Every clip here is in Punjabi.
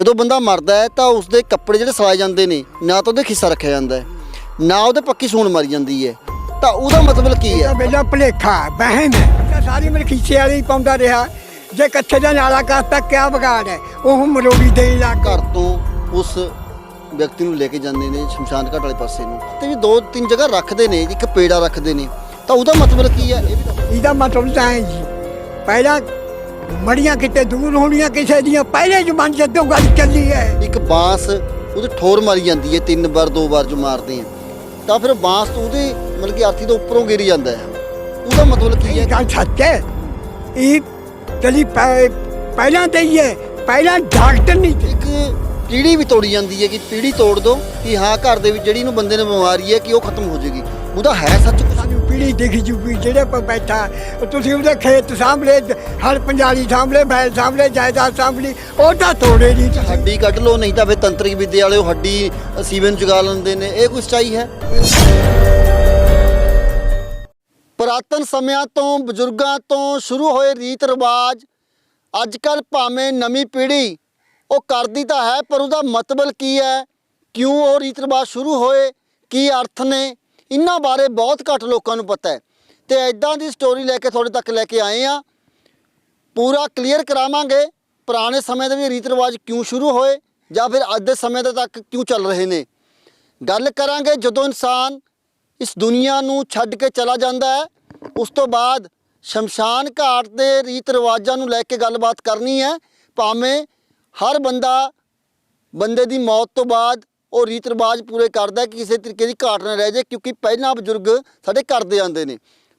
ਜਦੋਂ ਬੰਦਾ ਮਰਦਾ ਹੈ ਤਾਂ ਉਸਦੇ ਕੱਪੜੇ ਜਿਹੜੇ ਸਵਾਏ ਜਾਂਦੇ ਨੇ ਨਾ ਤਾਂ ਉਹਦੇ ਖਿੱਸਾ ਰੱਖਿਆ ਜਾਂਦਾ ਹੈ ਨਾ ਉਹਦੇ ਪੱਕੀ ਸੂਣ ਮਾਰੀ ਜਾਂਦੀ ਹੈ। ਤਾਂ ਉਹਦਾ ਮਤਲਬ ਕੀ ਹੈ? ਮੇਰਾ ਭਲੇਖਾ ਬਹਿਮ ਹੈ ਸਾਰੀ ਮੇਰੇ ਖੀਸੇ ਵਾਲੀ ਪਾਉਂਦਾ ਰਿਹਾ। ਜੇ ਕੱਥੇ ਦਾ ਨਾਲਾ ਕਰਤਾ ਕਿਆ ਵਿਗਾੜ ਹੈ? ਉਹ ਮਰੋੜੀ ਦੇਣ ਲੱਗ ਘਰ ਤੋਂ ਉਸ ਵਿਅਕਤੀ ਨੂੰ ਲੈ ਕੇ ਜਾਂਦੇ ਨੇ ਸ਼ਮਸ਼ਾਨ ਘਾਟ ਵਾਲੇ ਪਾਸੇ ਨੂੰ। ਤੇ ਵੀ ਦੋ ਤਿੰਨ ਜਗ੍ਹਾ ਰੱਖਦੇ ਨੇ ਇੱਕ ਪੇੜਾ ਰੱਖਦੇ ਨੇ। ਤਾਂ ਉਹਦਾ ਮਤਲਬ ਕੀ ਹੈ? ਇਹ ਵੀ। ਇਹਦਾ ਮਤਲਬ ਤਾਂ ਹੈ ਜੀ। ਪਹਿਲਾਂ ਮੜੀਆਂ ਕਿਤੇ ਦੂਰ ਹੋਣੀਆਂ ਕਿਸੇ ਦੀਆਂ ਪਹਿਲੇ ਜ਼ਮਾਨੇ ਜਦੋਂ ਗੱਲ ਚੱਲੀ ਹੈ ਇੱਕ ਬਾਂਸ ਉਹਦੇ ਠੋਰ ਮਾਰੀ ਜਾਂਦੀ ਹੈ ਤਿੰਨ ਵਾਰ ਦੋ ਵਾਰ ਜੋ ਮਾਰਦੇ ਆ ਤਾਂ ਫਿਰ ਬਾਂਸ ਤੋਂ ਉਹਦੇ ਮਤਲਬ ਕਿ ਆਰਥੀ ਤੋਂ ਉੱਪਰੋਂ ਗਿਰ ਜਾਂਦਾ ਹੈ ਉਹਦਾ ਮਤਲਬ ਕੀ ਹੈ ਗੱਲ ਸੱਚ ਹੈ ਇਹ ਚਲੀ ਪਹਿ- ਪਹਿਲਾਂ ਤੇ ਹੀ ਹੈ ਪਹਿਲਾਂ ਡਾਕਟਰ ਨਹੀਂ ਇੱਕ ਪੀੜੀ ਵੀ ਤੋੜੀ ਜਾਂਦੀ ਹੈ ਕਿ ਪੀੜੀ ਤੋੜ ਦੋ ਕਿ ਹਾਂ ਘਰ ਦੇ ਵਿੱਚ ਜਿਹੜੀ ਨੂੰ ਬੰਦੇ ਨੂੰ ਬਿਮਾਰੀ ਹੈ ਕਿ ਉਹ ਖਤਮ ਹੋ ਜਾਏਗੀ ਉਹਦਾ ਹੈ ਸੱਚ ਕੁਛ? ਸਾਨੂੰ ਪੀੜੀ ਦਿਖ ਜੂਗੀ ਜਿਹੜੇ ਪਰ ਬੈਠਾ। ਤੁਸੀਂ ਉਹਦੇ ਖੇਤ ਸਾਹਮਣੇ ਹਰ ਪੰਜਾਲੀ ਸਾਹਮਣੇ ਬੈਲ ਸਾਹਮਣੇ ਜਾਇਦਾਦ ਸਾਹਮਣੇ ਉਹ ਤਾਂ ਤੋੜੇ ਨਹੀਂ ਹੱਡੀ ਕੱਢ ਲਓ ਨਹੀਂ ਤਾਂ ਫਿਰ ਤੰਤਰਿਕ ਵਿਦਿਆ ਵਾਲੇ ਉਹ ਹੱਡੀ ਸੀਵਨ ਜਗਾ ਲੈਂਦੇ ਨੇ। ਇਹ ਕੋਈ ਸਚਾਈ ਹੈ? ਪੁਰਾਤਨ ਸਮਿਆਂ ਤੋਂ ਬਜ਼ੁਰਗਾਂ ਤੋਂ ਸ਼ੁਰੂ ਹੋਏ ਰੀਤ ਰਿਵਾਜ ਅੱਜ ਕੱਲ ਭਾਵੇਂ ਨਵੀਂ ਪੀੜ੍ਹੀ ਉਹ ਕਰਦੀ ਤਾਂ ਹੈ ਪਰ ਉਹਦਾ ਮਤਲਬ ਕੀ ਹੈ? ਕਿਉਂ ਉਹ ਰੀਤ ਰਿਵਾਜ ਸ਼ੁਰੂ ਹੋਏ? ਕੀ ਅਰਥ ਨੇ? ਇਹਨਾਂ ਬਾਰੇ ਬਹੁਤ ਘੱਟ ਲੋਕਾਂ ਨੂੰ ਪਤਾ ਹੈ। ਤੇ ਐਦਾਂ ਦੀ ਸਟੋਰੀ ਲੈ ਕੇ ਤੁਹਾਡੇ ਤੱਕ ਲੈ ਕੇ ਆਏ ਆ ਪੂਰਾ ਕਲੀਅਰ ਕਰਾਵਾਂਗੇ, ਪੁਰਾਣੇ ਸਮੇਂ ਦੇ ਵੀ ਰੀਤ ਰਿਵਾਜ ਕਿਉਂ ਸ਼ੁਰੂ ਹੋਏ, ਜਾਂ ਫਿਰ ਅੱਜ ਦੇ ਸਮੇਂ ਦੇ ਤੱਕ ਕਿਉਂ ਚੱਲ ਰਹੇ ਨੇ। ਗੱਲ ਕਰਾਂਗੇ ਜਦੋਂ ਇਨਸਾਨ ਇਸ ਦੁਨੀਆ ਨੂੰ ਛੱਡ ਕੇ ਚਲਾ ਜਾਂਦਾ ਹੈ, ਉਸ ਤੋਂ ਬਾਅਦ ਸ਼ਮਸ਼ਾਨ ਘਾਟ ਦੇ ਰੀਤ ਰਿਵਾਜਾਂ ਨੂੰ ਲੈ ਕੇ ਗੱਲਬਾਤ ਕਰਨੀ ਹੈ। ਭਾਵੇਂ ਹਰ ਬੰਦਾ ਬੰਦੇ ਦੀ ਮੌਤ ਤੋਂ ਬਾਅਦ ਉਹ ਰੀਤ ਰਿਵਾਜ ਪੂਰੇ ਕਰਦਾ ਕਿ ਕਿਸੇ ਤਰੀਕੇ ਦੀ ਘਾਟ ਨਾ ਰਹਿ ਜਾਏ, ਕਿਉਂਕਿ ਪਹਿਲਾਂ ਬਜ਼ੁਰਗ ਸਾਡੇ ਕਰਦੇ ਆਉਂਦੇ ਨੇ।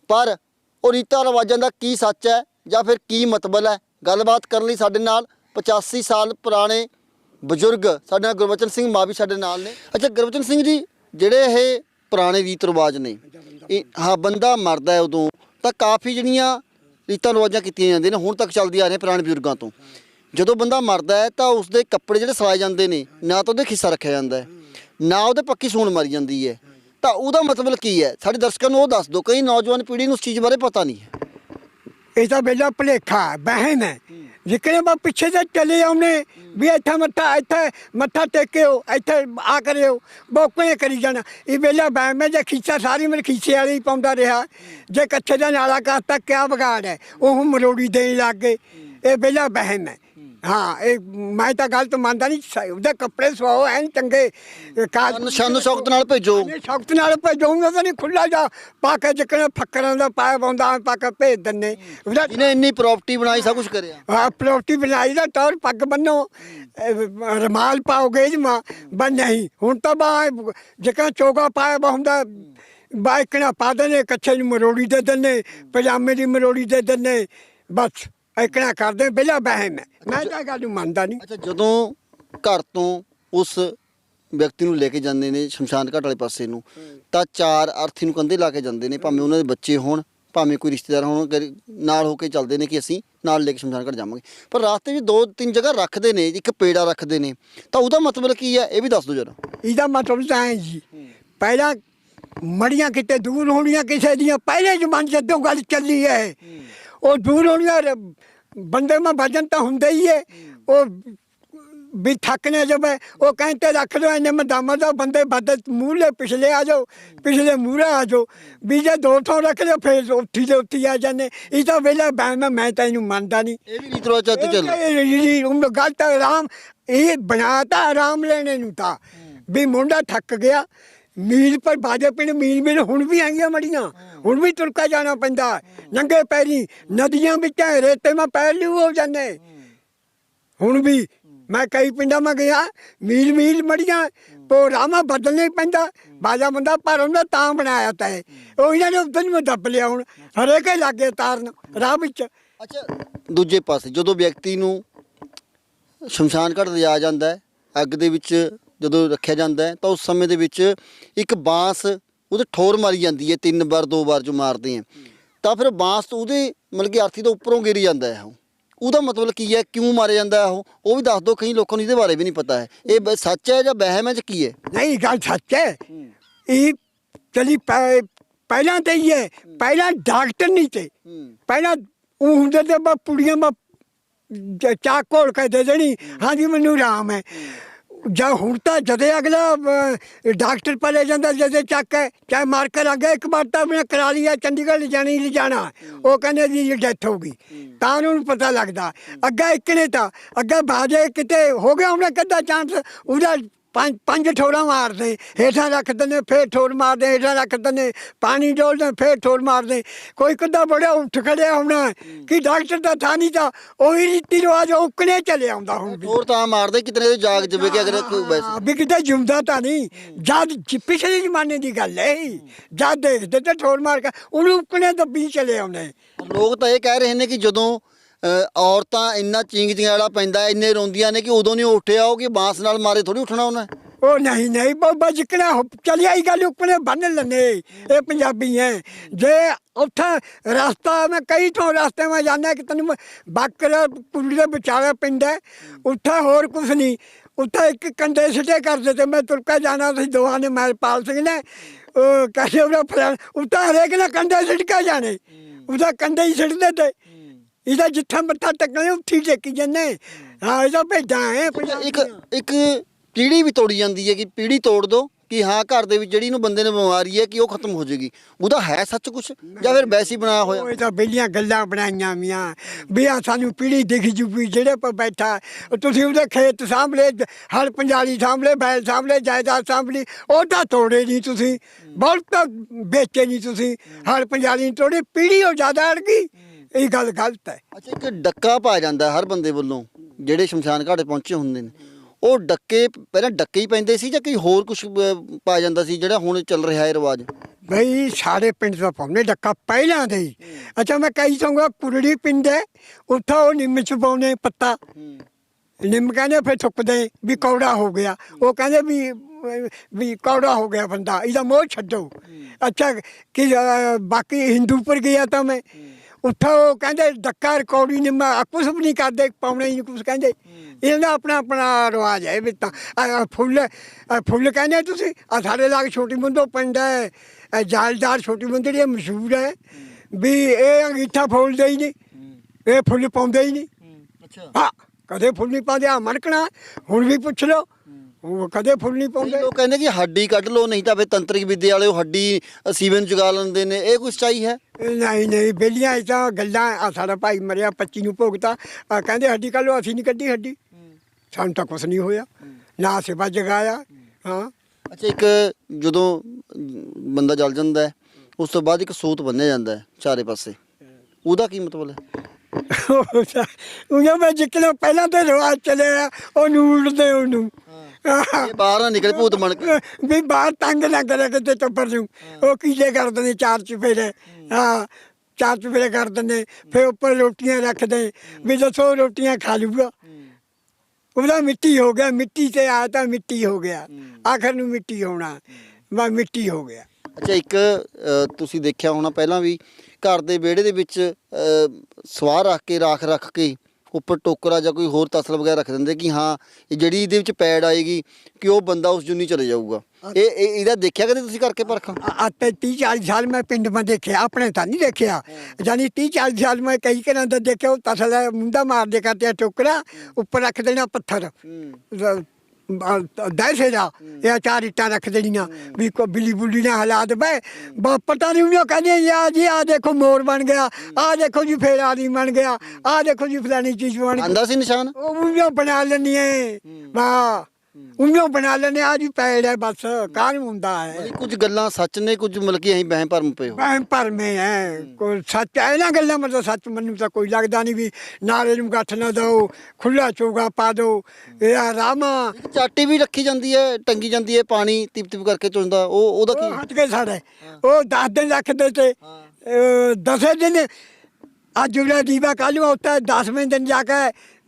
ਪਰ ਉਹ ਰੀਤਾਂ ਰਿਵਾਜਾਂ ਦਾ ਕੀ ਸੱਚ ਹੈ ਜਾਂ ਫਿਰ ਕੀ ਮਤਲਬ ਹੈ, ਗੱਲਬਾਤ ਕਰਨ ਲਈ ਸਾਡੇ ਨਾਲ 85 ਸਾਲ ਪੁਰਾਣੇ ਬਜ਼ੁਰਗ ਸਾਡੇ ਨਾਲ ਗੁਰਬਚਨ ਸਿੰਘ ਮਾਵੀ ਸਾਡੇ ਨਾਲ ਨੇ। ਅੱਛਾ, ਗੁਰਬਚਨ ਸਿੰਘ ਜੀ, ਜਿਹੜੇ ਇਹ ਪੁਰਾਣੇ ਰੀਤ ਰਿਵਾਜ ਨੇ, ਇਹ ਹਾਂ, ਬੰਦਾ ਮਰਦਾ ਹੈ ਉਦੋਂ, ਤਾਂ ਕਾਫੀ ਜਿਹੜੀਆਂ ਰੀਤਾਂ ਰਿਵਾਜਾਂ ਕੀਤੀਆਂ ਜਾਂਦੀਆਂ ਨੇ, ਹੁਣ ਤੱਕ ਚੱਲਦੀਆਂ ਆ ਰਹੀਆਂ ਪੁਰਾਣੇ ਬਜ਼ੁਰਗਾਂ ਤੋਂ। ਜਦੋਂ ਬੰਦਾ ਮਰਦਾ ਹੈ ਤਾਂ ਉਸਦੇ ਕੱਪੜੇ ਜਿਹੜੇ ਸਵਾਏ ਜਾਂਦੇ ਨੇ, ਨਾ ਤਾਂ ਉਹਦੇ ਖਿੱਸਾ ਰੱਖਿਆ ਜਾਂਦਾ ਹੈ, ਨਾ ਉਹਦੇ ਪੱਕੀ ਸੂਣ ਮਾਰੀ ਜਾਂਦੀ ਹੈ। ਤਾਂ ਉਹਦਾ ਮਤਲਬ ਕੀ ਹੈ? ਸਾਡੇ ਦਰਸ਼ਕਾਂ ਨੂੰ ਉਹ ਦੱਸ ਦਿਓ, ਕਈ ਨੌਜਵਾਨ ਪੀੜ੍ਹੀ ਨੂੰ ਉਸ ਚੀਜ਼ ਬਾਰੇ ਪਤਾ ਨਹੀਂ ਹੈ। ਇਹ ਤਾਂ ਮੇਰਾ ਭਲੇਖਾ ਬਹਿਮ ਹੈ। ਜਿਕਣੇ ਬਾ ਪਿੱਛੇ ਤੇ ਚਲੇ ਆਉਨੇ ਵੀ ਇੱਥੇ ਮੱਥਾ ਇੱਥੇ ਮੱਥਾ ਟੇਕਿਓ, ਇੱਥੇ ਆ ਕਰਿਓ, ਬੋਕਣੇ ਕਰੀ ਜਾਣਾ। ਇਹ ਵੇਲਾ ਬਹਿਮ ਹੈ ਜੇ ਖੀਸਾ ਸਾਰੀ ਮੇਰੇ ਖੀਸੇ ਵਾਲੀ ਪਾਉਂਦਾ ਰਿਹਾ, ਜੇ ਕੱਥੇ ਦਾ ਨਾਲਾ ਕਰਤਾ, ਕਿਆ ਵਿਗਾੜ ਹੈ? ਉਹ ਮਰੋੜੀ ਦੇਣ ਲੱਗ ਗਏ। ਇਹ ਵੇਲਾ ਬਹਿਮ ਹੈ। ਹਾਂ ਇਹ ਮੈਂ ਤਾਂ ਗਲਤ ਮੰਨਦਾ ਨਹੀਂ ਸ- ਉਹਦੇ ਕੱਪੜੇ ਸਵਾਓ ਐਨ ਚੰਗੇ ਕਾਜ ਨਿਸ਼ਾਨ ਸ਼ੌਕਤ ਨਾਲ ਭੇਜੋ। ਨੇ ਸ਼ੌਕਤ ਨਾਲ ਭੇਜੂਗਾ ਤਾਂ ਨਹੀਂ ਖੁੱਲਾ ਜਾ ਪਾ ਕੇ ਜਿਕਣੇ ਫੱਕਰਾਂ ਦਾ ਪਾਇਆ ਪਾਉਂਦਾ ਪਾ ਕੇ ਭੇਜ ਦਿੰਨੇ ਉਹਦਾ ਜਿਹਨੇ ਇੰਨੀ ਪ੍ਰਾਪਰਟੀ ਬਣਾਈ ਸਭ ਕੁਝ ਕਰਿਆ। ਆ ਪਲੋਟੀ ਬਣਾਈ ਦਾ ਤੌਰ ਪੱਗ ਬੰਨੋ। ਅਹ ਰਮਾਲ ਪਾਓਗੇ ਜਮਾ ਬਨ ਨਹੀਂ। ਹੁਣ ਤਾਂ ਬਾ ਜਿਕਾ ਚੋਗਾ ਪਾਇਆ ਵਾ ਹੁੰਦਾ ਬਾਈਕਣਾ ਪਾ ਦੇਣੇ ਕੱਛੇ ਨੂੰ ਮਰੋੜੀ ਦੇ ਦਿੰਨੇ ਪਜਾਮੇ ਦੀ ਮਰੋੜੀ ਦੇ ਦਿੰਨੇ ਬਸ। ਇਕਣਾ ਕਰਦੇ ਬਿਲਾ ਬਹਿਮ ਹੈ ਮੈਂ ਤਾਂ ਇਹ ਗੱਲ ਨੂੰ ਮੰਨਦਾ ਨਹੀਂ। ਅੱਛਾ ਜਦੋਂ ਘਰ ਤੋਂ ਉਸ ਵਿਅਕਤੀ ਨੂੰ ਲੈ ਕੇ ਜਾਂਦੇ ਨੇ ਸ਼ਮਸ਼ਾਨ ਘਾਟ ਵਾਲੇ ਪਾਸੇ ਨੂੰ ਤਾਂ ਚਾਰ ਅਰਥੀ ਨੂੰ ਕੰਧੇ ਲਾ ਕੇ ਜਾਂਦੇ ਨੇ ਭਾਵੇਂ ਉਹਨਾਂ ਦੇ ਬੱਚੇ ਹੋਣ ਭਾਵੇਂ ਕੋਈ ਰਿਸ਼ਤੇਦਾਰ ਹੋਣ ਗਰ- ਨਾਲ ਹੋ ਕੇ ਚੱਲਦੇ ਨੇ ਕਿ ਅਸੀਂ ਨਾਲ ਲੈ ਕੇ ਸ਼ਮਸ਼ਾਨ ਘਾਟ ਜਾਵਾਂਗੇ। ਪਰ ਰਾਸਤੇ ਵਿੱਚ ਦੋ ਤਿੰਨ ਜਗ੍ਹਾ ਰੱਖਦੇ ਨੇ ਇੱਕ ਪੇੜਾ ਰੱਖਦੇ ਨੇ। ਤਾਂ ਉਹਦਾ ਮਤਲਬ ਕੀ ਹੈ? ਇਹ ਵੀ ਦੱਸ ਦਿਓ ਜਰਾ। ਇਹਦਾ ਮਤਲਬ ਤਾਂ ਹੈ ਜੀ ਪਹਿਲਾਂ ਮੜੀਆਂ ਕਿਤੇ ਦੂਰ ਹੋਣੀਆਂ ਕਿਸੇ ਦੀਆਂ ਪਹਿਲੇ ਜ਼ਮਾਨੇ ਜਦੋਂ ਗੱਲ ਚੱਲੀ ਹੈ। ਉਹ ਦੂਰ ਹੋਣੀਆਂ ਰ- ਬੰਦੇ ਮਾ ਭਜਨ ਤਾਂ ਹੁੰਦਾ ਹੀ ਹੈ। ਉਹ ਵੀ ਥੱਕਨੇ ਜਬ ਉਹ ਕਹਿੰਦੇ ਰੱਖ ਲੋ ਇਹਨੇ ਮਦਾਮਾ ਦਾ ਬੰਦੇ ਬਦਤ ਮੂਹਲੇ ਪਿਛਲੇ ਆ ਜਾਓ ਪਿਛਲੇ ਮੂਹਰੇ ਆ ਜਾਓ। ਵੀ ਜੇ ਦੋ ਥਾਂ ਰੱਖ ਲਿਓ ਫਿਰ ਉੱਥੀ ਦੇ ਉੱਥੀ ਆ ਜਾਂਦੇ। ਇਹ ਤਾਂ ਵੇਲਾ ਬੈਨ ਮੈਂ ਤਾਂ ਇਹਨੂੰ ਮੰਨਦਾ ਨਹੀਂ। ਇਹ ਵੀ ਰੀਤ ਰਿਵਾਜ ਚੱਲਦੇ ਚੱਲ ਇਹ ਉਹ ਗੱਲ ਤਾਂ ਆਰਾਮ ਇਹ ਬਣਾਤਾ ਆਰਾਮ ਲੈਣੇ ਨੂੰ ਤਾਂ। ਵੀ ਮੁੰਡਾ ਥੱਕ ਗਿਆ ਮੀਲ ਪਰ ਬਾਜੇ ਪਿੰਡ ਮੀਲ ਮੀਲ ਹੁਣ ਵੀ ਆਈਆਂ ਮੜੀਆਂ। ਹੁਣ ਵੀ ਤੁਰਕਾ ਜਾਣਾ ਪੈਂਦਾ। ਨੰਗੇ ਪੈਰੀ ਨਦੀਆਂ ਵਿੱਚ ਰੇਤੇ ਮੈਂ ਪੈਰ ਲਿਓ ਹੋ ਜਾਂਦੇ। ਹੁਣ ਵੀ ਮੈਂ ਕਈ ਪਿੰਡਾਂ ਮੈਂ ਗਿਆ, ਮੀਲ ਮੀਲ ਮੜੀਆਂ ਪੋਰਾਮਾ ਬਦਲਣੇ ਪੈਂਦਾ। ਬਾਜਾ ਬੰਦਾ ਪਰ ਉਹਨੇ ਤਾਂ ਬਣਾਇਆ ਤਾ। ਇਹ। ਉਹ ਇਹਨਾਂ ਨੇ ਉਦੋਂ ਨੂੰ ਦੱਬ ਲਿਆ ਹੁਣ, ਹਰੇਕੇ ਲਾਗੇ ਤਾਰਨ, ਰਾਹ ਵਿੱਚ। ਅੱਛਾ, ਦੂਜੇ ਪਾਸੇ ਜਦੋਂ ਵਿਅਕਤੀ ਨੂੰ ਸ਼ਮਸ਼ਾਨ ਘਾਟ ਲਿਆ ਜਾਂਦਾ ਅੱਗ ਦੇ ਵਿੱਚ ਜਦੋਂ ਰੱਖਿਆ ਜਾਂਦਾ ਤਾਂ ਉਸ ਸਮੇਂ ਦੇ ਵਿੱਚ ਇੱਕ ਬਾਂਸ ਉਹਦੇ ਠੋਰ ਮਾਰੀ ਜਾਂਦੀ ਹੈ, ਤਿੰਨ ਵਾਰ, ਦੋ ਵਾਰ ਜੋ ਮਾਰਦੇ ਆ ਤਾਂ ਫਿਰ ਬਾਂਸ ਤੋਂ ਉਹਦੇ ਮਤਲਬ ਕਿ ਆਰਥੀ ਤੋਂ ਉੱਪਰੋਂ ਗਿਰ ਜਾਂਦਾ ਹੈ ਉਹ। ਉਹਦਾ ਮਤਲਬ ਕੀ ਹੈ, ਕਿਉਂ ਮਾਰਿਆ ਜਾਂਦਾ ਉਹ? ਉਹ ਵੀ ਦੱਸ ਦਿਓ ਕਈ ਲੋਕਾਂ ਨੂੰ ਇਹਦੇ ਬਾਰੇ ਵੀ ਨਹੀਂ ਪਤਾ ਹੈ। ਇਹ ਬ- ਸੱਚ ਹੈ ਜਾਂ ਵਹਿਮ ਹੈ ਜਾਂ ਕੀ ਹੈ? ਨਹੀਂ, ਗੱਲ ਸੱਚ ਹੈ। ਇਹ ਚਲੀ ਪਹਿ- ਪਹਿਲਾਂ ਤੇ ਹੀ ਹੈ। ਪਹਿਲਾਂ ਡਾਕਟਰ ਨਹੀਂ ਤੇ। ਪਹਿਲਾਂ ਉਹ ਹੁੰਦੇ ਤੇ ਬਾ ਪੁੜੀਆਂ ਮਾ ਚਾਹ ਘੋਲ ਕੇ ਦੇ ਦੇਣੀ। ਹਾਂਜੀ, ਮੈਨੂੰ ਆਰਾਮ ਹੈ। ਜਾਂ ਹੁਣ ਤਾਂ ਜਦੇ ਅਗਲਾ ਅਹ, ਡਾਕਟਰ ਪਾ ਲੈ ਜਾਂਦਾ ਜਦੇ ਚੱਕ ਹੈ ਚਾਹੇ ਮਾਰ ਕੇ ਲੱਗ ਗਿਆ ਇੱਕ ਵਾਰ ਤਾਂ ਉਹਨੇ ਕਰਾ ਲਿਆ ਚੰਡੀਗੜ੍ਹ ਲਿਜਾਣੀ ਲਿਜਾਣਾ ਉਹ ਕਹਿੰਦੇ ਜੀ ਡੈਥ ਹੋ ਗਈ। ਤਾਂ ਉਹਨਾਂ ਨੂੰ ਪਤਾ ਲੱਗਦਾ। ਅੱਗਾ ਇੱਕ ਨੇ ਤਾਂ ਅੱਗਾ ਬਾਜੇ ਕਿਤੇ ਹੋ ਗਿਆ ਉਹਨੇ ਕਿੱਦਾਂ ਚਾਂਸ ਉਹਦਾ ਪੰਜ ਪੰਜ ਠੋਰਾਂ ਮਾਰਦੇ ਹੇਠਾਂ ਰੱਖ ਦਿੰਦੇ ਫੇਰ ਠੋਰ ਮਾਰਦੇ ਹੇਠਾਂ ਰੱਖ ਦਿੰਦੇ ਪਾਣੀ ਡੋਲਦੇ ਫੇਰ ਠੋਰ ਮਾਰਦੇ। ਕੋਈ ਕਿੱਦਾਂ ਬੜਿਆ ਉੱਠ ਖੜਿਆ ਹੋਣਾ ਕਿ ਡਾਕਟਰ ਦਾ ਥਾ ਨਹੀਂ ਤਾਂ ਉਹੀ ਰੀਤੀ ਰਿਵਾਜ ਉਕਣੇ ਚੱਲੇ ਆਉਂਦਾ ਹੁਣ ਵੀ। ਹੋਰ ਤਾਂ ਮਾਰਦੇ ਕਿਤਨੇ ਜਾਗ ਜਵੇ ਕਿ ਅਗਰ ਕੋਈ ਵੈਸੇ ਵੀ ਕਿਤੇ ਜਿਉਂਦਾ ਤਾਂ ਨਹੀਂ। ਜਦ ਜ- ਪਿਛਲੇ ਜ਼ਮਾਨੇ ਦੀ ਗੱਲ ਹੈ ਇਹ। ਜਦ ਦੇਖਦੇ ਤੇ ਠੋਰ ਮਾਰ ਕੇ ਉਹਨੂੰ ਉਕਣੇ ਦੱਬੀ ਚਲੇ ਆਉਂਦੇ। ਲੋਕ ਤਾਂ ਇਹ ਕਹਿ ਰਹੇ ਨੇ ਕਿ ਜਦੋਂ ਔਰਤਾਂ ਇੰਨਾ ਚਿੰਗ ਚਿੰਗਾੜਾ ਪੈਂਦਾ, ਇੰਨੇ ਰੋਂਦੀਆਂ ਨੇ ਕਿ ਉਦੋਂ ਨਹੀਂ ਉੱਠਿਆ, ਉਹ ਕਿ ਬਾਂਸ ਨਾਲ ਮਾਰੇ ਥੋੜੀ ਉੱਠਣਾ ਉਹਨਾਂ? ਉਹ ਨਹੀਂ ਨਹੀਂ ਬਾਬਾ ਜਿਕਣਾ ਚਲੀ ਆਈ ਗੱਲ ਉਕਣੇ ਬੰਨ ਲੈਣੇ ਇਹ ਪੰਜਾਬੀ ਹੈ ਜੇ ਉੱਥੇ ਰਸਤਾ, ਮੈਂ ਕਈ ਤੋਂ ਰਸਤੇ ਮੈਂ ਜਾਂਦਾ ਕਿ ਤੈਨੂੰ ਬੱਕਰ, ਕੁੜੀ ਦੇ ਵਿਚਾਲੇ ਪਿੰਡ ਹੈ ਉੱਥੇ ਹੋਰ ਕੁਛ ਨਹੀਂ। ਉੱਥੇ ਇੱਕ ਕੰਡੇ ਸਿੱਟੇ ਕਰਦੇ ਤੇ ਮੈਂ ਤੁਰਕਾ ਜਾਣਾ ਸੀ ਦੋਹਾਂ ਨੇ ਮੈਲਪਾਲ ਸਿੰਘ ਨੇ, ਉਹ ਕਹਿੰਦੇ ਉਹਦਾ ਫਲਾਣ, ਉੱਥੇ ਹਰੇਕ ਨੇ ਕੰਡੇ ਸਿੱਟ ਕੇ ਜਾਣੇ, ਉਹਦਾ ਕੰਡੇ ਹੀ ਸਿੱਟਦੇ ਤੇ। ਇਹਦਾ ਜਿੱਥਾ ਮੱਥਾ ਟੱਕਣੇ ਉੱਥੀ ਟੇਕੀ ਜੰਨੇ ਹਾਂ। ਇਹਦਾ ਭੇਜਾਂ ਹੈ ਇੱਕ। ਇੱਕ ਪੀੜੀ ਵੀ ਤੋੜੀ ਜਾਂਦੀ ਹੈ ਕਿ ਪੀੜੀ ਤੋੜ ਦੋ ਕਿ ਹਾਂ ਘਰ ਦੇ ਵਿੱਚ ਜਿਹੜੀ ਨੂੰ ਬੰਦੇ ਨੂੰ ਬਿਮਾਰੀ ਹੈ ਕਿ ਉਹ ਖਤਮ ਹੋ ਜਾਏਗੀ। ਉਹਦਾ ਹੈ ਸੱਚ ਕੁਛ? ਜਾਂ ਫਿਰ ਵੈਸੇ ਹੀ ਬਣਾਇਆ ਹੋਇਆ? ਉਹ ਤਾਂ ਬੇਲੀਆਂ ਗੱਲਾਂ ਬਣਾਈਆਂ ਮੀਆਂ ਵੀ ਆ ਸਾਨੂੰ ਪੀੜੀ ਦਿਖ ਜੂਗੀ ਜਿਹੜੇ ਪਰ ਬੈਠਾ। ਤੁਸੀਂ ਉਹਦੇ ਖੇਤ ਸਾਹਮਣੇ ਹਰ ਪੰਜਾਲੀ ਸਾਹਮਣੇ ਬੈਲ ਸਾਹਮਣੇ ਜਾਇਦਾਦ ਸਾਹਮਣੇ ਉਹ ਤਾਂ ਤੋੜੇ ਨਹੀਂ ਤੁਸੀਂ। ਬਹੁਤ ਤਾਂ ਵੇਚੇ ਨਹੀਂ ਤੁਸੀਂ। ਹਰ ਪੰਜਾਲੀ ਤੋੜੇ ਪੀੜੀ ਉਹ ਜ਼ਿਆਦਾ ਅੜ ਗਈ। ਇਹ ਗੱਲ ਗਲਤ ਹੈ। ਅੱਛਾ ਇੱਕ ਡੱਕਾ ਪਾਇਆ ਜਾਂਦਾ ਹਰ ਬੰਦੇ ਵੱਲੋਂ ਜਿਹੜੇ ਸ਼ਮਸ਼ਾਨ ਘਾਟੇ ਪਹੁੰਚੇ ਹੁੰਦੇ ਨੇ। ਉਹ ਡੱਕੇ ਪਹਿਲਾਂ ਡੱਕੇ ਹੀ ਪੈਂਦੇ ਸੀ ਜਾਂ ਕੋਈ ਹੋਰ ਕੁਝ ਪਾਇਆ ਜਾਂਦਾ ਸੀ ਜਿਹੜਾ ਹੁਣ ਚੱਲ ਰਿਹਾ ਹੈ ਰਿਵਾਜ? ਬਈ ਸਾਡੇ ਪਿੰਡ ਦਾ ਪਾਉਨੇ ਡੱਕਾ ਪਹਿਲਾਂ ਦੇ ਹੀ। ਅੱਛਾ ਮੈਂ ਕਹੀ ਚਾਹੂੰਗਾ ਕੁਰੜੀ ਪਿੰਡ ਹੈ ਉੱਥੋਂ ਉਹ ਨਿੰਮ ਚ ਪਾਉਨੇ ਪੱਤਾ। ਨਿੰਮ ਕਹਿੰਦੇ ਫਿਰ ਥੁੱਕਦੇ ਵੀ ਕੌੜਾ ਹੋ ਗਿਆ। ਉਹ ਕਹਿੰਦੇ ਵੀ ਵੀ ਕੌੜਾ ਹੋ ਗਿਆ ਬੰਦਾ ਇਹਦਾ ਮੋਹ ਛੱਡੋ। ਅੱਛਾ ਕਿ ਬਾਕੀ ਹਿੰਦੂ ਪਰ ਗਿਆ ਤਾਂ ਮੈਂ। ਉੱਥੋਂ ਉਹ ਕਹਿੰਦੇ ਡੱਕਾ ਕੌੜੀ ਨਿੰਮ ਆ, ਕੁਛ ਵੀ ਨਹੀਂ ਕਰਦੇ ਪਾਉਣੇ ਹੀ ਨਹੀਂ ਕੁਛ ਕਹਿੰਦੇ ਇਹਦਾ ਆਪਣਾ ਆਪਣਾ ਰਿਵਾਜ ਹੈ ਵੀ ਤਾਂ ਆਹ, ਫੁੱਲ ਆਹ ਫੁੱਲ ਕਹਿੰਦੇ ਤੁਸੀਂ ਆ ਸਾਡੇ ਲਾਗ ਛੋਟੀ ਮੁੰਦੋ ਪਿੰਡ ਹੈ ਇਹ ਜਾਲਦਾਰ ਛੋਟੀ ਮੁੰਦੜੀ ਇਹ ਮਸ਼ਹੂਰ ਹੈ ਵੀ ਇਹ ਅੰਗੀਠਾ ਫੋਲਦੇ ਹੀ ਨਹੀਂ ਇਹ ਫੁੱਲ ਪਾਉਂਦੇ ਹੀ ਨਹੀਂ। ਅੱਛਾ। ਹਾਂ ਕਦੇ ਫੁੱਲ ਨਹੀਂ ਪਾਉਂਦੇ ਆ ਮਣਕਣਾ ਹੁਣ ਵੀ ਪੁੱਛ ਲਓ ਉਹ ਕਦੇ ਫੁੱਲ ਨਹੀਂ ਪਾਉਂਦੇ। ਲੋਕ ਕਹਿੰਦੇ ਕਿ ਹੱਡੀ ਕੱਢ ਲਓ ਨਹੀਂ ਤਾਂ ਫਿਰ ਤੰਤਰਿਕ ਵਿਦਿਆ ਵਾਲੇ ਉਹ ਹੱਡੀ ਸੀਵਨ ਜਗਾ ਲੈਂਦੇ ਨੇ ਇਹ ਕੋਈ ਸੱਚਾਈ ਹੈ? ਨਹੀਂ ਨਹੀਂ ਬੇਲੀਆਂ ਇਹ ਤਾਂ ਗੱਲਾਂ ਆ ਸਾਡਾ ਭਾਈ ਮਰਿਆ 25 ਨੂੰ ਭੋਗਤਾ। ਆ ਕਹਿੰਦੇ ਹੱਡੀ ਕੱਢ ਲਓ ਅਸੀਂ ਨਹੀਂ ਕੱਢੀ ਹੱਡੀ ਸਾਨੂੰ ਤਾਂ ਕੁਛ ਨਹੀਂ ਹੋਇਆ। ਨਾ ਸੇਵਾ ਜਗਾਇਆ ਹਾਂ। ਅੱਛਾ ਇੱਕ ਜਦੋਂ ਬੰਦਾ ਜਲ ਜਾਂਦਾ ਹੈ ਉਸ ਤੋਂ ਬਾਅਦ ਇੱਕ ਸੂਤ ਬੰਨਿਆ ਜਾਂਦਾ ਹੈ ਚਾਰੇ ਪਾਸੇ। ਉਹਦਾ ਕੀ ਮਤਲਬ ਹੈ? ਉਹਨਾਂ ਮੈਂ ਜਿੱਕਣਾ ਪਹਿਲਾਂ ਤੇ ਰਿਵਾਜ ਚੱਲਿਆ ਉਹ ਨੂੜਦੇ ਉਹਨੂੰ। ਇਹ ਬਾਹਰ ਨਾ ਨਿਕਲ ਭੂਤ ਬਣ ਕੇ। ਵੀ ਬਾਹਰ ਤੰਗ ਨਾ ਕਰੇ ਕਿਤੇ ਟੱਬਰ ਨੂੰ। ਉਹ ਕੀਲੇ ਕਰ ਦਿੰਦੇ ਚਾਰ ਚੁਫੇਰੇ। ਹਾਂ ਚਾਰ ਚੁਫੇਰੇ ਕਰ ਦਿੰਦੇ ਫਿਰ ਉੱਪਰ ਰੋਟੀਆਂ ਰੱਖਦੇ ਵੀ ਦੱਸੋ ਰੋਟੀਆਂ ਖਾ ਲੂਗਾ। ਉਹਦਾ ਮਿੱਟੀ ਹੋ ਗਿਆ ਮਿੱਟੀ ਤੇ ਆਇਆ ਤਾਂ ਮਿੱਟੀ ਹੋ ਗਿਆ। ਆਖਰ ਨੂੰ ਮਿੱਟੀ ਹੋਣਾ ਵਾ ਮਿੱਟੀ ਹੋ ਗਿਆ। ਅੱਛਾ ਇੱਕ ਤੁਸੀਂ ਦੇਖਿਆ ਹੋਣਾ ਪਹਿਲਾਂ ਵੀ ਘਰ ਦੇ ਵਿਹੜੇ ਦੇ ਵਿੱਚ ਸਵਾਹ ਰੱਖ ਕੇ ਰਾਖ ਰੱਖ ਕੇ ਉੱਪਰ ਟੋਕਰਾ ਜਾਂ ਕੋਈ ਹੋਰ ਤਸਲ ਵਗੈਰਾ ਰੱਖ ਦਿੰਦੇ ਕਿ ਹਾਂ ਇਹ ਜਿਹੜੀ ਇਹਦੇ ਵਿੱਚ ਪੈੜ ਆਏਗੀ ਕਿ ਉਹ ਬੰਦਾ ਉਸ ਜੁਨੀ ਚਲੇ ਜਾਊਗਾ। ਇਹ ਇਹ- ਇਹਦਾ ਦੇਖਿਆ ਕਦੇ ਤੁਸੀਂ ਕਰਕੇ ਪਰਖਾਂ? ਆਤੇ 30 40 ਸਾਲ ਮੈਂ ਪਿੰਡ में ਦੇਖਿਆ ਆਪਣੇ ਤਾਂ ਨਹੀਂ ਦੇਖਿਆ। ਜਾਨੀ 30 40 ਸਾਲ ਮੈਂ ਕਈ ਘਰਾਂ ਦਾ ਦੇਖਿਆ ਉਹ ਤਸਲ ਮੁੰਡਾ ਮਾਰ ਦੇ ਕਰਦੇ ਟੋਕਰਾ ਉੱਪਰ ਰੱਖ ਦੇਣਾ ਪੱਥਰ। ਦੈਸੇ ਦਾ ਇਹ ਚਾਰ ਇੱਟਾਂ ਰੱਖ ਦੇਣੀਆਂ ਵੀ ਕੋ ਬਿੱਲੀ ਬੁੱਲੀ ਨਾ ਹਲਾ ਦੇ ਬਈ ਬ- ਪਤਾ ਨਹੀਂ ਉਹ ਕਹਿੰਦੇ ਯਾ ਜੀ ਆ ਦੇਖੋ ਮੋਰ ਬਣ ਗਿਆ ਆ ਦੇਖੋ ਜੀ ਫੇਰ ਆਦੀ ਬਣ ਗਿਆ ਆ ਦੇਖੋ ਜੀ ਫਲਾਨੀ ਚੀਜ਼ ਬਣ ਗਈ ਆਂਦਾ ਸੀ ਨਿਸ਼ਾਨ? ਉਹ ਉਹਨੂੰ ਬਣਾ ਲੈਣੀ ਹੈ। ਵਾਹ। ਉਹਨੂੰ ਬਣਾ ਲੈਣੇ ਆ ਜੀ ਪੈੜ ਹੈ ਬਸ ਕਾਹਨ ਹੁੰਦਾ ਹੈ? ਮਤਲਬ ਕੁਝ ਗੱਲਾਂ ਸੱਚ ਨੇ ਕੁਝ ਮਤਲਬ ਕਿ ਅਸੀਂ ਵਹਿਮ ਭਰਮ ਪਏ ਹੋ ਭਰਮੇ ਹੈ ਕੋਈ ਸੱਚ ਹੈ ਨਾ ਗੱਲਾਂ ਮਤਲਬ ਸੱਚ ਮੈਨੂੰ ਤਾਂ ਕੋਈ ਲੱਗਦਾ ਨਹੀਂ ਵੀ ਨਾਲੇ ਨੂੰ ਗੱਠ ਨਾ ਦਿਓ ਖੁੱਲਾ ਚੋਗਾ ਪਾ ਦਿਓ ਇਹ ਆ ਰਾਮਾ। ਚਾਟੀ ਵੀ ਰੱਖੀ ਜਾਂਦੀ ਹੈ ਟੰਗੀ ਜਾਂਦੀ ਹੈ ਪਾਣੀ ਟਿਪ ਟਿਪ ਕਰਕੇ ਚੁੰਦਾ ਉਹ ਉਹਦਾ ਉਹ ਕੀ ਹਟ ਗਏ ਸਾਡੇ ਉਹ 10 ਦਿਨ ਰੱਖਦੇ ਤੇ ਦਸੇ ਦਿਨ ਅੱਜ ਉਹਦਾ ਦੀਵਾ ਕਾਲੂ ਹੁੰਦਾ 10ਵੇਂ ਦਿਨ ਜਾ ਕੇ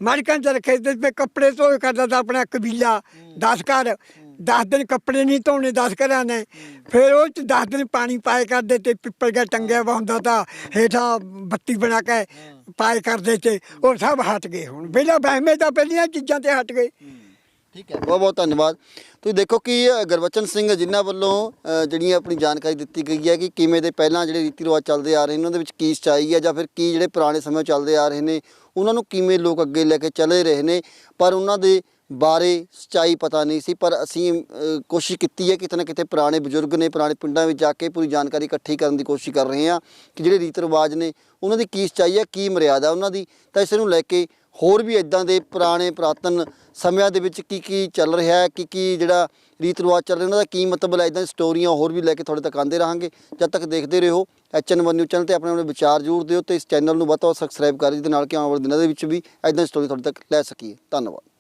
ਮੜਕਾਂ ਚ ਰੱਖੇ ਤੇ ਫਿਰ ਕੱਪੜੇ ਧੋਏ ਕਰਦਾ ਤਾਂ ਆਪਣਾ ਕਬੀਲਾ 10 ਘਰ 10 ਦਿਨ ਕੱਪੜੇ ਨਹੀਂ ਧੋਣੇ 10 ਘਰਾਂ ਨੇ। ਫਿਰ ਉਹ ਚ 10 ਦਿਨ ਪਾਣੀ ਪਾਏ ਕਰਦੇ ਤੇ ਪਿੱਪਲ ਦਾ ਟੰਗਿਆ ਵਾ ਹੁੰਦਾ ਤਾਂ ਹੇਠਾਂ ਬੱਤੀ ਬਣਾ ਕੇ ਪਾਏ ਕਰਦੇ ਤੇ ਉਹ ਸਭ ਹਟ ਗਏ ਹੁਣ। ਪਹਿਲਾਂ ਵਹਿਮੇ ਤਾਂ ਪਹਿਲੀਆਂ ਚੀਜ਼ਾਂ ਤੇ ਹਟ ਗਏ। ਠੀਕ ਹੈ ਬਹੁਤ ਬਹੁਤ ਧੰਨਵਾਦ। ਤੁਸੀਂ ਦੇਖੋ ਕਿ ਅ, ਗੁਰਬਚਨ ਸਿੰਘ ਜਿਨ੍ਹਾਂ ਵੱਲੋਂ ਜਿਹੜੀ ਆਪਣੀ ਜਾਣਕਾਰੀ ਦਿੱਤੀ ਗਈ ਹੈ ਕਿ ਕਿਵੇਂ ਦੇ ਪਹਿਲਾਂ ਜਿਹੜੇ ਰੀਤੀ ਰਿਵਾਜ ਚੱਲਦੇ ਆ ਰਹੇ ਨੇ ਉਹਨਾਂ ਦੇ ਵਿੱਚ ਕੀ ਸਚਾਈ ਹੈ ਜਾਂ ਫਿਰ ਕੀ ਜਿਹੜੇ ਪੁਰਾਣੇ ਸਮੇਂ ਚੱਲਦੇ ਆ ਰਹੇ ਨੇ ਉਹਨਾਂ ਨੂੰ ਕਿਵੇਂ ਲੋਕ ਅੱਗੇ ਲੈ ਕੇ ਚੱਲੇ ਰਹੇ ਨੇ ਪਰ ਉਹਨਾਂ ਦੇ ਬਾਰੇ ਸਚਾਈ ਪਤਾ ਨਹੀਂ ਸੀ ਪਰ ਅਸੀਂ ਕੋਸ਼ਿਸ਼ ਕੀਤੀ ਹੈ ਕਿਤੇ ਨਾ ਕਿਤੇ ਪੁਰਾਣੇ ਬਜ਼ੁਰਗ ਨੇ ਪੁਰਾਣੇ ਪਿੰਡਾਂ ਵਿੱਚ ਜਾ ਕੇ ਪੂਰੀ ਜਾਣਕਾਰੀ ਇਕੱਠੀ ਕਰਨ ਦੀ ਕੋਸ਼ਿਸ਼ ਕਰ ਰਹੇ ਹਾਂ ਕਿ ਜਿਹੜੇ ਰੀਤ ਰਿਵਾਜ ਨੇ ਉਹਨਾਂ ਦੀ ਕੀ ਸਚਾਈ ਹੈ ਕੀ ਮਰਿਆਦਾ ਉਹਨਾਂ ਦੀ ਤਾਂ ਇਸ ਨੂੰ ਲੈ ਕੇ ਹੋਰ ਵੀ ਇਦਾਂ ਦੇ ਪੁਰਾਣੇ, ਪੁਰਾਤਨ ਸਮਿਆਂ ਦੇ ਵਿੱਚ ਕੀ ਕੀ ਚੱਲ ਰਿਹਾ ਹੈ? ਕੀ ਕੀ ਜਿਹੜਾ ਰੀਤ ਰਿਵਾਜ ਚੱਲ ਰਿਹਾ, ਉਹਨਾਂ ਦਾ ਕੀ ਮਤਲਬ ਹੈ? ਇਦਾਂ ਸਟੋਰੀਆਂ ਹੋਰ ਵੀ ਲੈ ਕੇ ਤੁਹਾਡੇ ਤੱਕ ਆਉਂਦੇ ਰਹਾਂਗੇ। ਜਦ ਤੱਕ ਦੇਖਦੇ ਰਹੋ ਐਚਐਨ1 ਨਿਊਜ਼ ਚੈਨਲ ਤੇ ਆਪਣੇ ਆਪਣੇ ਵਿਚਾਰ ਜ਼ਰੂਰ ਦਿਓ ਤੇ ਇਸ ਚੈਨਲ ਨੂੰ ਵੱਧ ਤੋਂ ਵੱਧ ਸਬਸਕ੍ਰਾਈਬ ਕਰੋ ਜਿਹਦੇ ਨਾਲ ਕਿ ਆਉਣ ਵਾਲੇ ਦਿਨਾਂ ਦੇ ਵਿੱਚ ਵੀ ਇਦਾਂ ਸਟੋਰੀ ਤੁਹਾਡੇ ਤੱਕ ਲੈ ਸਕੀਏ। ਧੰਨਵਾਦ।